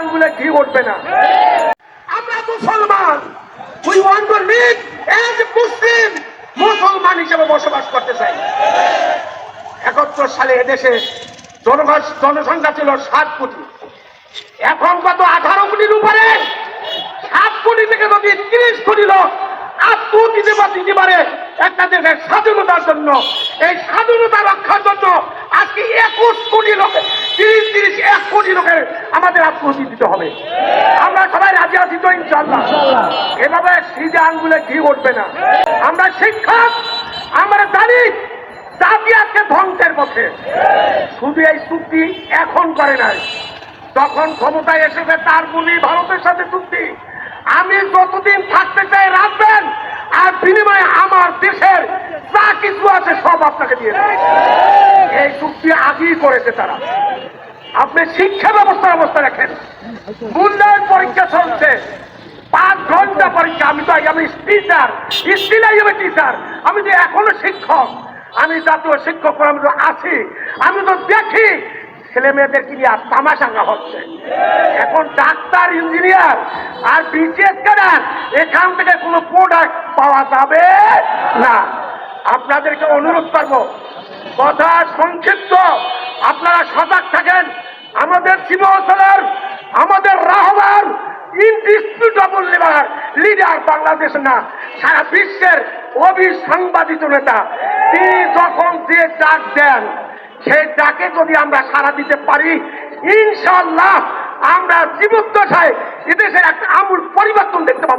আঙ্গুলে ঘি উঠবে না? আমরা মুসলমান। We want to live as Muslim মুসলমান হিসেবে বসবাস করতে চাই। একাত্তর সালে এদেশে জনগণ জনসংখ্যা ছিল সাত কোটি। এখন কত আঠারো কোটির উপরে? সাত কোটি থেকে যদি তিরিশ কোটি লোক আত্মহতি দেবা দিতে পারে, একটা দেশের স্বাধীনতার জন্য। এই স্বাধীনতা রক্ষার জন্য আজকে একুশ কোটি লোক তিরিশ কোটি লোকের আমাদের আত্মহতি দিতে হবে। আমরা সবাই রাজি আছি তো ইনশাল্লাহ এভাবে সিজে আঙ্গুলে ঘি উঠবে না। আমরা শিক্ষক আমরা জানি জাতি আজকে ধ্বংসের পথে। শুধু এই চুক্তি এখন করে নাই। তখন ক্ষমতায় এসেছে তার মূলই ভারতের সাথে চুক্তি। আমি যতদিন থাকতে চাই রাখবেন আর বিনিময়ে আমার দেশের যা কিছু আছে সব আপনাকে দিয়ে দেবে। এই চুক্তি আগেই করেছে তারা। আপনি শিক্ষা ব্যবস্থার অবস্থা রাখেন মূল্যায়ন পরীক্ষা চলছে। পাঁচ ঘণ্টা পরীক্ষা। আমি তো আমি টিচার স্টিল টিচার আমি যে এখনও শিক্ষক। আমি জাতীয় শিক্ষক, আমি তো আছি। আমি তো দেখি। ছেলে মেয়েদেরকে নিয়ে আর তামাশাঙ্গা হচ্ছে? এখন ডাক্তার, ইঞ্জিনিয়ার আর বিসিএস ক্যাডার, এখান থেকে কোনো প্রোডাক্ট পাওয়া যাবে না। আপনাদেরকে অনুরোধ করব, কথা সংক্ষিপ্ত। আপনারা সজাগ থাকেন। শিবসলার আমাদের রাহবার ইনডিসপিউটেবল লিডার লিডার বাংলাদেশ না, সারা বিশ্বের অবিসাংবাদিত নেতা। তিনি যখন যে ডাক দেন সেই ডাকে যদি আমরা সাড়া দিতে পারি ইনশাল্লাহ আমরা জীবদ্দশায় এদেশের একটা আমূল পরিবর্তন দেখতে পাবো।